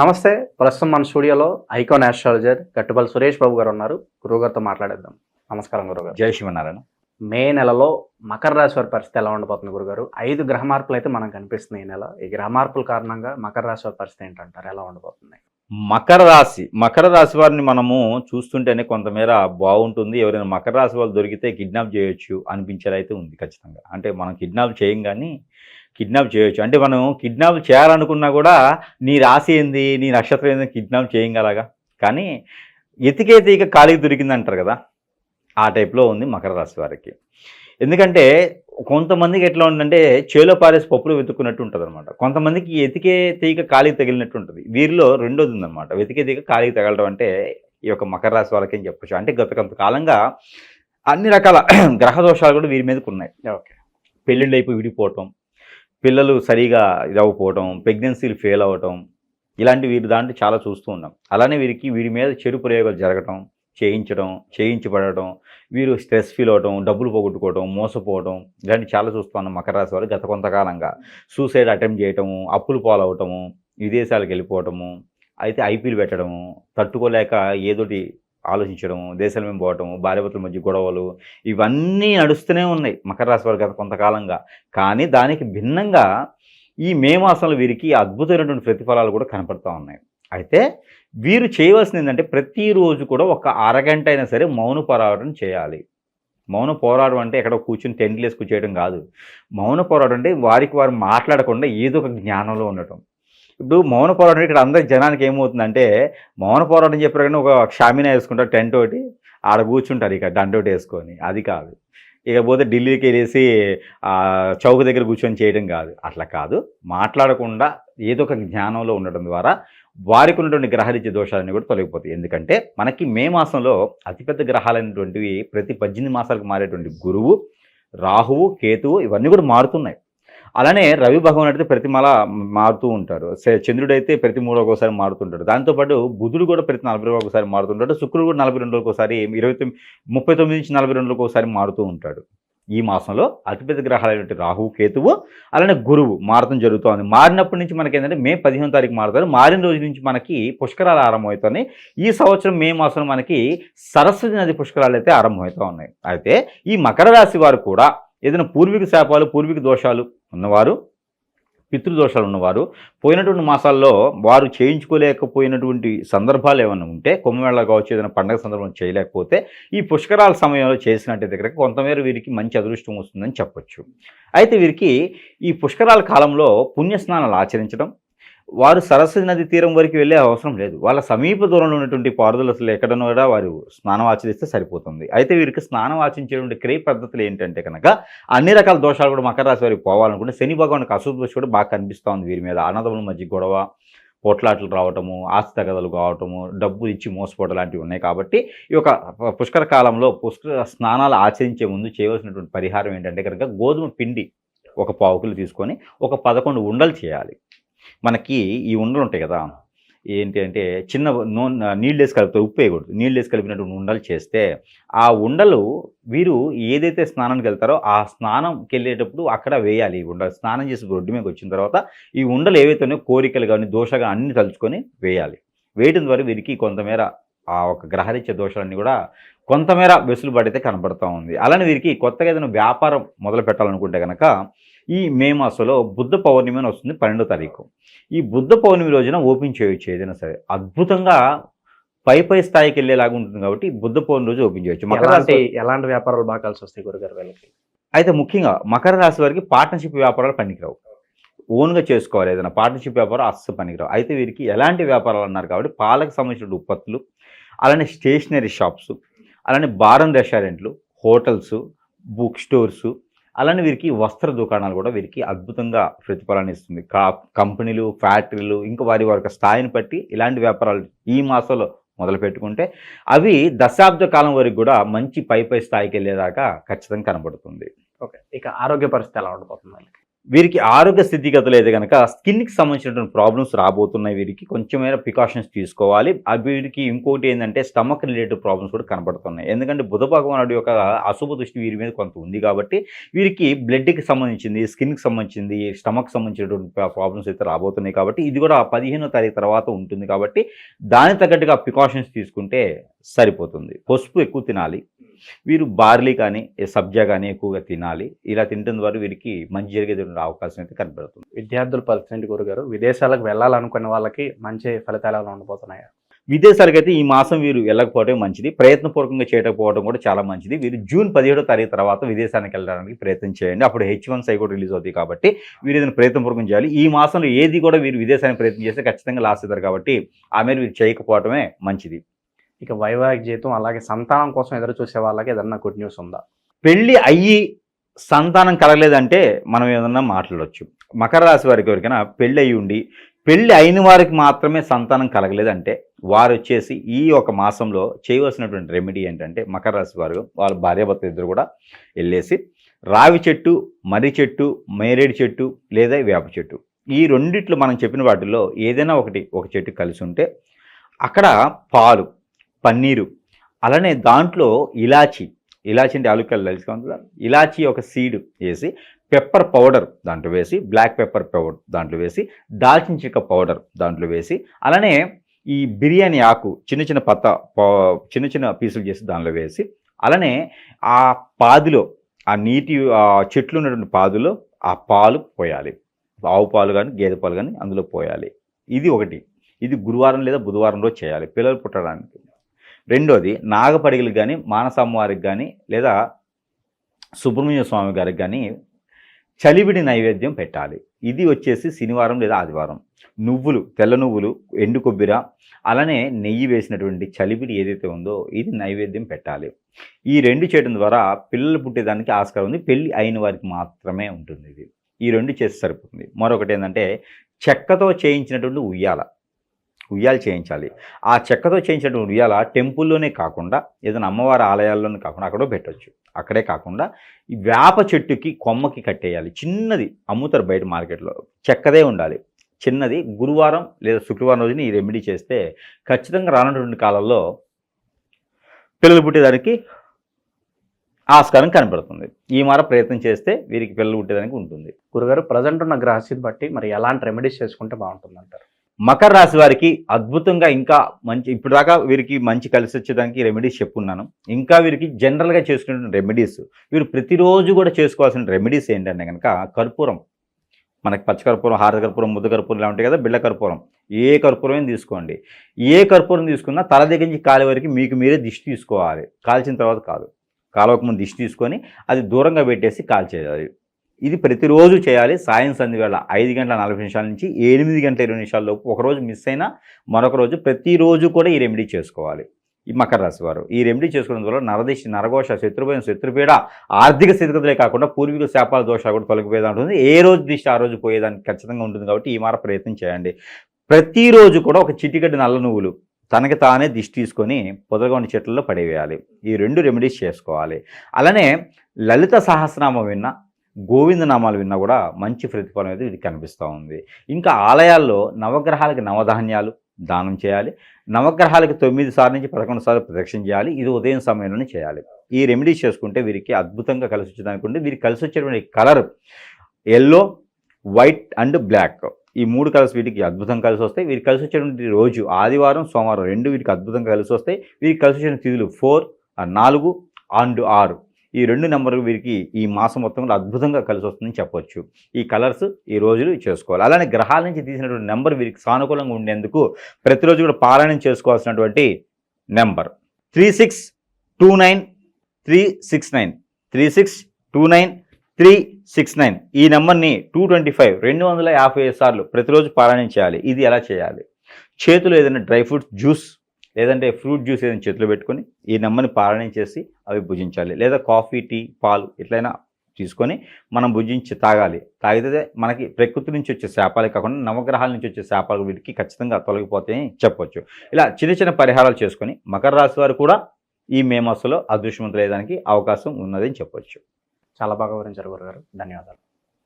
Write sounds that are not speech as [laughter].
నమస్తే ప్రస్తుతం మన స్టూడియోలో ఐకాన్ ఆస్ట్రాలజర్ గట్టుబల్ సురేష్ బాబు గారు ఉన్నారు. గురువుగారితో మాట్లాడేద్దాం. నమస్కారం గురుగారు జై శివనారాయణ మే నెలలో మకర రాశి వారి పరిస్థితి ఎలా ఉండబోతుంది గురుగారు ఐదు గ్రహ మార్పులు అయితే మనకు కనిపిస్తున్నాయి ఈ నెల. ఈ గ్రహ మార్పుల కారణంగా మకర రాశి వారి పరిస్థితి ఏంటంటారు? ఎలా ఉండబోతుంది? మకర రాశి మకర రాశి వారిని మనము చూస్తుంటేనే కొంతమేర బాగుంటుంది. ఎవరైనా మకర రాశి వాళ్ళు దొరికితే కిడ్నాప్ చేయొచ్చు అనిపించేలా అయితే ఉంది ఖచ్చితంగా. అంటే మనం కిడ్నాప్ చేయం కానీ కిడ్నాప్ చేయొచ్చు. అంటే మనం కిడ్నాప్ చేయాలనుకున్నా కూడా నీ రాశి ఏంది నీ నక్షత్రం ఏంది కిడ్నాప్ చేయగలగా కానీ ఎతికే తీగ ఖాళీ దొరికింది అంటారు కదా. ఆ టైప్లో ఉంది మకర రాశి వారికి. ఎందుకంటే కొంతమందికి ఎట్లా ఉందంటే చేలో పారేసి పప్పులు వెతుక్కున్నట్టు ఉంటుంది అనమాట కొంతమందికి ఎతికే తీగ ఖాళీ తగిలినట్టు ఉంటుంది. వీరిలో రెండోది ఉందన్నమాట. వెతికే తీగ ఖాళీ తగలడం అంటే ఈ యొక్క మకర రాశి వాళ్ళకి ఏం చెప్పచ్చు. అంటే గత కొంతకాలంగా అన్ని రకాల [clears throat] గ్రహ దోషాలు కూడా వీరి మీదకి ఉన్నాయి. ఓకే. పెళ్ళిళ్ళు అయిపోయి విడిపోవటం పిల్లలు సరిగా ఇదవ్వకపోవటం ప్రెగ్నెన్సీలు ఫెయిల్ అవ్వటం ఇలాంటి వీరి దాంట్లో చాలా చూస్తూ ఉన్నాం. అలానే వీరికి వీరి మీద చెడు ప్రయోగాలు జరగటం చేయించడం చేయించబడటం వీరు స్ట్రెస్ ఫీల్ అవటం డబ్బులు పోగొట్టుకోవడం మోసపోవడం ఇలాంటి చాలా చూస్తూ ఉన్నాం మకర రాశి వారు గత కొంతకాలంగా. సూసైడ్ అటెంప్ట్ చేయటము అప్పులు పాలవటము విదేశాలకు వెళ్ళిపోవటము అయితే ఐపీలు పెట్టడము తట్టుకోలేక ఏదోటి ఆలోచించడము దేశాల మేము పోవటము భార్యభర్తల మధ్య గొడవలు ఇవన్నీ నడుస్తూనే ఉన్నాయి మకర రాశి వారు గత కొంతకాలంగా. కానీ దానికి భిన్నంగా ఈ మే మాసంలో వీరికి అద్భుతమైనటువంటి ప్రతిఫలాలు కూడా కనపడుతూ ఉన్నాయి. అయితే వీరు చేయవలసింది ఏంటంటే ప్రతిరోజు కూడా ఒక అరగంట అయినా సరే మౌన పోరాటం చేయాలి. మౌన పోరాటం అంటే ఎక్కడ కూర్చుని టెంట్లు వేసుకు చేయడం కాదు. మౌన పోరాటం అంటే వారికి వారు మాట్లాడకుండా ఏదో ఒక జ్ఞానంలో ఉండటం. ఇప్పుడు మౌన పోరాటం ఇక్కడ అందరి జనానికి ఏమవుతుందంటే మౌన పోరాటం చెప్పారు కానీ ఒక షామినా వేసుకుంటారు టెంట్ ఒకటి ఆడ కూర్చుంటారు ఇక దండోటి వేసుకొని అది కాదు. ఇక పోతే ఢిల్లీకి వెళ్ళేసి చౌక దగ్గర కూర్చొని చేయడం కాదు. అట్లా కాదు. మాట్లాడకుండా ఏదో ఒక జ్ఞానంలో ఉండడం ద్వారా వారికి ఉన్నటువంటి గ్రహరీత్య దోషాలన్నీ కూడా తొలగిపోతాయి. ఎందుకంటే మనకి మే మాసంలో అతిపెద్ద గ్రహాలైనటువంటివి ప్రతి పద్దెనిమిది మాసాలకు మారేటువంటి గురువు రాహువు కేతువు ఇవన్నీ కూడా మారుతున్నాయి. అలానే రవి భగవాన్ అయితే ప్రతిమల మారుతూ ఉంటారు. చంద్రుడు అయితే ప్రతి మూడో ఒకసారి మారుతుంటాడు. దాంతోపాటు బుధుడు కూడా ప్రతి నలభై రోజులకు ఒకసారి మారుతుంటాడు. శుక్రుడు కూడా నలభై రెండు రోజులకు ఒకసారి ఇరవై తొమ్మిది ముప్పై తొమ్మిది నుంచి నలభై రెండు రోజులకు ఒకసారి మారుతూ ఉంటాడు. ఈ మాసంలో అతిపెద్ద గ్రహాలైనటువంటి రాహువు కేతువు అలానే గురువు మారడం జరుగుతుంది మారినప్పటి నుంచి మనకి ఏంటంటే మే పదిహేను తారీఖు మారుతారు. మారిన రోజు నుంచి మనకి పుష్కరాలు ఆరంభమవుతున్నాయి. ఈ సంవత్సరం మే మాసంలో మనకి సరస్వతి నది పుష్కరాలు అయితే ఆరంభమవుతూ ఉన్నాయి. అయితే ఈ మకర రాశి వారు కూడా ఏదైనా పూర్వీక శాపాలు పూర్వీక దోషాలు ఉన్నవారు పితృదోషాలు ఉన్నవారు పోయినటువంటి మాసాల్లో వారు చేయించుకోలేకపోయినటువంటి సందర్భాలు ఏమైనా ఉంటే కుంభమేళ కావచ్చు ఏదైనా పండగ సందర్భం చేయలేకపోతే ఈ పుష్కరాల సమయంలో చేసినట్టు దగ్గర కొంతమేర వీరికి మంచి అదృష్టం వస్తుందని చెప్పొచ్చు. అయితే వీరికి ఈ పుష్కరాల కాలంలో పుణ్యస్నానాలు ఆచరించడం వారు సరస్వతి నది తీరం వరకు వెళ్ళే అవసరం లేదు. వాళ్ళ సమీప దూరంలో ఉన్నటువంటి పారుదల అసలు ఎక్కడనో కూడా వారు స్నానం ఆచరిస్తే సరిపోతుంది. అయితే వీరికి స్నానం ఆచరించేటువంటి క్రియ పద్ధతులు ఏంటంటే కనుక అన్ని రకాల దోషాలు కూడా మకర రాశి వారికి పోవాలనుకుంటే శని భగవానికి అశుభ కూడా బాగా కనిపిస్తూ ఉంది వీరి మీద. అన్నదముల మధ్య గొడవ పోట్లాటలు రావటము ఆస్తి తగదలు కావటము డబ్బు ఇచ్చి మోసపోవడం లాంటివి ఉన్నాయి కాబట్టి ఈ యొక్క పుష్కర కాలంలో పుష్కర స్నానాలు ఆచరించే ముందు చేయవలసినటువంటి పరిహారం ఏంటంటే కనుక గోధుమ పిండి ఒక పావుకులు తీసుకొని ఒక పదకొండు ఉండలు చేయాలి. మనకి ఈ ఉండలు ఉంటాయి కదా ఏంటి అంటే చిన్న నూనె నీళ్ళు వేసి కలిపితే ఉప్పు వేయకూడదు. నీళ్ళు వేసి కలిపినటువంటి ఉండలు చేస్తే ఆ ఉండలు వీరు ఏదైతే స్నానానికి వెళ్తారో ఆ స్నానంకి వెళ్ళేటప్పుడు అక్కడ వేయాలి ఈ ఉండలు. స్నానం చేసి రొడ్డు మీదకి వచ్చిన తర్వాత ఈ ఉండలు ఏవైతే ఉన్నాయో కోరికలు కానీ దోషగా అన్ని తలుచుకొని వేయాలి. వేయడం ద్వారా వీరికి కొంతమేర ఆ ఒక గ్రహరీత్య దోషాలన్నీ కూడా కొంతమేర వెసులుబడితే కనబడుతూ ఉంది. అలానే వీరికి కొత్తగా ఏదైనా వ్యాపారం మొదలు పెట్టాలనుకుంటే కనుక ఈ మే మాసంలో బుద్ధ పౌర్ణమి అని వస్తుంది పన్నెండో తారీఖు. ఈ బుద్ధ పౌర్ణమి రోజున ఓపెన్ చేయొచ్చు ఏదైనా సరే. అద్భుతంగా పై పై స్థాయికి వెళ్ళేలాగా ఉంటుంది కాబట్టి బుద్ధ పౌర్ణమి రోజు ఓపెన్ చేయొచ్చు. మకర ఎలాంటి రాశి ఎలాంటి వ్యాపారాలు బాగా కలిసి వస్తాయి గురుగారు వీళ్ళకి? అయితే ముఖ్యంగా మకర రాశి వారికి పార్ట్నర్షిప్ వ్యాపారాలు పనికిరావు. ఓన్గా చేసుకోవాలి ఏదైనా పార్ట్నర్షిప్ వ్యాపారం అస్సలు పనికిరావు. అయితే వీరికి ఎలాంటి వ్యాపారాలు అన్నారు కాబట్టి పాలకు సంబంధించిన ఉత్పత్తులు అలానే స్టేషనరీ షాప్స్ అలానే బారం రెస్టారెంట్లు హోటల్స్ బుక్ స్టోర్స్ అలానే వీరికి వస్త్ర దుకాణాలు కూడా వీరికి అద్భుతంగా ప్రతిఫలాన్ని ఇస్తుంది. కా కంపెనీలు ఫ్యాక్టరీలు ఇంకా వారి వారి యొక్క స్థాయిని బట్టి ఇలాంటి వ్యాపారాలు ఈ మాసంలో మొదలు పెట్టుకుంటే అవి దశాబ్ద కాలం వరకు కూడా మంచి పై పై స్థాయికి వెళ్ళేదాకా ఖచ్చితంగా కనబడుతుంది. ఓకే. ఇక ఆరోగ్య పరిస్థితి ఎలా ఉండబోతుంది వాళ్ళకి? వీరికి ఆరోగ్య స్థితిగతులు అయితే కనుక స్కిన్కి సంబంధించినటువంటి ప్రాబ్లమ్స్ రాబోతున్నాయి. వీరికి కొంచెమైనా ప్రికాషన్స్ తీసుకోవాలి. వీరికి ఇంకోటి ఏంటంటే స్టమక్ రిలేటెడ్ ప్రాబ్లమ్స్ కూడా కనబడుతున్నాయి. ఎందుకంటే బుధ భగవానుడి యొక్క అశుభ దృష్టి వీరి మీద కొంత ఉంది కాబట్టి వీరికి బ్లడ్కి సంబంధించింది స్కిన్కి సంబంధించింది స్టమక్ సంబంధించినటువంటి ప్రాబ్లమ్స్ అయితే రాబోతున్నాయి కాబట్టి ఇది కూడా పదిహేనో తారీఖు తర్వాత ఉంటుంది కాబట్టి దానికి తగ్గట్టుగా ప్రికాషన్స్ తీసుకుంటే సరిపోతుంది. పసుపు ఎక్కువ తినాలి. వీరు బార్లీ కానీ సబ్జా కానీ ఎక్కువగా తినాలి. ఇలా తినడం ద్వారా వీరికి మంచి జరిగేటువంటి అవకాశం అయితే కనబడుతుంది. విద్యార్థుల పరిస్థితి గురుగారు. విదేశాలకు వెళ్ళాలనుకునే వాళ్ళకి మంచి ఫలితాలు ఉండబోతున్నాయా. విదేశాలకైతే ఈ మాసం వీరు వెళ్ళకపోవడం మంచిది. ప్రయత్నపూర్వకంగా చేయకపోవడం కూడా చాలా మంచిది. వీరు జూన్ పదిహేడో తారీఖు తర్వాత విదేశానికి వెళ్ళడానికి ప్రయత్నం చేయండి. అప్పుడు హెచ్ వన్ సై కూడా రిలీజ్ అవుతాయి కాబట్టి వీరు ఏదైనా ప్రయత్నపూర్వకం చేయాలి. ఈ మాసంలో ఏది కూడా వీరు విదేశానికి ప్రయత్నం చేస్తే ఖచ్చితంగా లాస్ అవుతారు కాబట్టి ఆ మీద వీరు చేయకపోవడమే మంచిది. ఇక వైవాహిక జీవితం అలాగే సంతానం కోసం ఎదురు చూసే వాళ్ళకి ఏదన్నా గుడ్ న్యూస్ ఉందా? పెళ్ళి అయ్యి సంతానం కలగలేదంటే మనం ఏదన్నా మాట్లాడవచ్చు మకర రాశి వారికి ఎవరికైనా పెళ్ళి అయ్యి ఉండి పెళ్ళి అయిన వారికి మాత్రమే సంతానం కలగలేదంటే వారు వచ్చేసి ఈ ఒక మాసంలో చేయవలసినటువంటి రెమెడీ ఏంటంటే మకర రాశి వారు వాళ్ళ భార్యాభర్త ఇద్దరు కూడా వెళ్ళేసి రావి చెట్టు మర్రి చెట్టు మేరేడు చెట్టు లేదా వేప చెట్టు. ఈ రెండిట్లో మనం చెప్పిన వాటిల్లో ఏదైనా ఒకటి ఒక చెట్టు కలిసి ఉంటే అక్కడ పాలు పన్నీరు. అలానే దాంట్లో ఇలాచి ఇలాచి అంటే అలుకలు తెలుసుకోవాలి ఇలాచి ఒక సీడ్ వేసి పెప్పర్ పౌడర్ దాంట్లో వేసి బ్లాక్ పెప్పర్ పౌడర్ దాంట్లో వేసి దాల్చిన చెక్క పౌడర్ దాంట్లో వేసి అలానే ఈ బిర్యానీ ఆకు చిన్న చిన్న పత్త చిన్న చిన్న పీసులు చేసి దానిలో వేసి అలానే ఆ పాదిలో ఆ నీటి ఆ చెట్లు ఉన్నటువంటి పాదులో ఆ పాలు పోయాలి. ఆవు పాలు కానీ గేదె పాలు కానీ అందులో పోయాలి. ఇది ఒకటి. ఇది గురువారం లేదా బుధవారం రోజు చేయాలి. పిల్లలు పుట్టడానికి. రెండోది నాగపడిగలకు కానీ మానసమ్మవారికి కానీ లేదా సుబ్రహ్మణ్య స్వామి గారికి కానీ చలివిడి నైవేద్యం పెట్టాలి. ఇది వచ్చేసి శనివారం లేదా ఆదివారం. నువ్వులు తెల్ల నువ్వులు ఎండు కొబ్బిర అలానే నెయ్యి వేసినటువంటి చలివిడి ఏదైతే ఉందో ఇది నైవేద్యం పెట్టాలి. ఈ రెండు చేయడం ద్వారా పిల్లలు పుట్టేదానికి ఆస్కారం ఉంది. పెళ్ళి అయిన వారికి మాత్రమే ఉంటుంది ఇది. ఈ రెండు చేస్తే సరిపోతుంది. మరొకటి ఏంటంటే చెక్కతో చేయించినటువంటి ఉయ్యాల. ఉయ్యాలు చేయించాలి. ఆ చెక్కతో చేయించినటువంటి ఉయ్యాల టెంపుల్లోనే కాకుండా ఏదైనా అమ్మవారి ఆలయాల్లోనే కాకుండా అక్కడో పెట్టవచ్చు అక్కడే కాకుండా ఈ వేప చెట్టుకి కొమ్మకి కట్టేయాలి. చిన్నది అమ్ముతారు బయట మార్కెట్లో. చెక్కదే ఉండాలి. చిన్నది గురువారం లేదా శుక్రవారం రోజున ఈ రెమెడీ చేస్తే ఖచ్చితంగా రానటువంటి కాలంలో పిల్లలు పుట్టేదానికి ఆస్కారం కనబడుతుంది. ఈ మార ప్రయత్నం చేస్తే వీరికి పిల్లలు పుట్టేదానికి ఉంటుంది. గురుగారు ప్రజెంట్ ఉన్న గ్రహస్థితి బట్టి మరి ఎలాంటి రెమెడీస్ చేసుకుంటే బాగుంటుంది అంటారు మకర రాశి వారికి అద్భుతంగా ఇంకా మంచి ఇప్పుడు దాకా వీరికి మంచి కలిసి వచ్చేదానికి రెమెడీస్ చెప్పుకున్నాను ఇంకా వీరికి జనరల్గా చేసుకునే రెమెడీస్ వీరు ప్రతిరోజు కూడా చేసుకోవాల్సిన రెమెడీస్ ఏంటంటే కనుక కర్పూరం. మనకి పచ్చకర్పూరం కర్పూరం కర్పూరం ముద్ద కర్పూరం ఇలా ఉంటాయి కదా బిళ్ళ కర్పూరం. ఏ కర్పూరం తీసుకోండి. ఏ కర్పూరం తీసుకున్నా తల దగ్గర నుంచి కాలి వరకు మీకు మీరే దిష్టి తీసుకోవాలి. కాల్చిన తర్వాత కాదు. కాలవక ముందు దిష్టి తీసుకొని అది దూరంగా పెట్టేసి కాల్చేయాలి. ఇది ప్రతిరోజు చేయాలి. సాయం సంధి వేళ ఐదు గంటల నలభై నిమిషాల నుంచి ఎనిమిది గంటల ఇరవై నిమిషాల లోపు ఒకరోజు మిస్ అయినా మరొక రోజు ప్రతిరోజు కూడా ఈ రెమెడీ చేసుకోవాలి. ఈ మకర రాశి వారు. ఈ రెమెడీ చేసుకోవడం ద్వారా నరదిష్టి నరఘోష శత్రుభయం శత్రుపీడ ఆర్థిక స్థితిగతులే కాకుండా పూర్వీకుల శాపాల దోష కూడా తొలగిపోయేదా ఉంటుంది ఏ రోజు దిష్టి ఆ రోజు పోయేదానికి ఖచ్చితంగా ఉంటుంది కాబట్టి ఈ మార ప్రయత్నం చేయండి. ప్రతిరోజు కూడా ఒక చిటికటి నల్ల నువ్వులు తనకి తానే దిష్టి తీసుకొని పొదగొండ చెట్లలో పడేవేయాలి. ఈ రెండు రెమెడీస్ చేసుకోవాలి. అలానే లలిత సహస్రనామం విన్నా గోవింద నామాలు విన్నా కూడా మంచి ప్రతిఫలం అయితే ఇది కనిపిస్తూ ఉంది. ఇంకా ఆలయాల్లో నవగ్రహాలకి నవధాన్యాలు దానం చేయాలి. నవగ్రహాలకి తొమ్మిది సార్లు నుంచి పదకొండు సార్లు ప్రదక్షిణ చేయాలి. ఇది ఉదయం సమయంలోనే చేయాలి. ఈ రెమెడీస్ చేసుకుంటే వీరికి అద్భుతంగా కలిసి వచ్చేదానికంటే వీరికి కలిసి వచ్చేటువంటి colour yellow white and black ఈ మూడు కలర్స్ వీటికి అద్భుతం కలిసి వస్తాయి. వీరికి కలిసి వచ్చేటువంటి రోజు ఆదివారం సోమవారం రెండు వీటికి అద్భుతంగా కలిసి వస్తాయి. వీరికి కలిసి వచ్చిన తిథులు ఫోర్ నాలుగు అండ్ ఆరు. ఈ రెండు నెంబర్లు వీరికి ఈ మాసం మొత్తంలో అద్భుతంగా కలిసి వస్తుందని చెప్పొచ్చు. ఈ కలర్స్ ఈ రోజులు చేసుకోవాలి. అలానే గ్రహాల నుంచి తీసినటువంటి నెంబర్ వీరికి సానుకూలంగా ఉండేందుకు ప్రతిరోజు కూడా పారాయణం చేసుకోవాల్సినటువంటి number. Three six two nine three six nine. Three six two nine three six nine. ఈ నెంబర్ని టూ ట్వంటీ ఫైవ్ రెండు వందల యాభై ఐదు సార్లు ప్రతిరోజు పారాయణం చేయాలి. ఇది ఎలా చేయాలి? చేతిలో ఏదైనా డ్రై ఫ్రూట్స్ జ్యూస్ లేదంటే ఫ్రూట్ జ్యూస్ ఏదైనా చేతిలో పెట్టుకొని ఈ నెమ్మని పారాయణం చేసి అవి భుజించాలి. లేదా కాఫీ టీ పాలు ఎట్లయినా తీసుకొని మనం భుజించి తాగాలి. తాగితే మనకి ప్రకృతి నుంచి వచ్చే శాపాలే కాకుండా నవగ్రహాల నుంచి వచ్చే శాపాలు వీటికి ఖచ్చితంగా తొలగిపోతాయని చెప్పొచ్చు. ఇలా చిన్న చిన్న పరిహారాలు చేసుకొని మకర రాశి వారు కూడా ఈ మే మాసంలో అదృష్టవంతులయ్యేదానికి అవకాశం ఉన్నదని చెప్పొచ్చు. చాలా బాగా వివరించారు గురుగారు. ధన్యవాదాలు.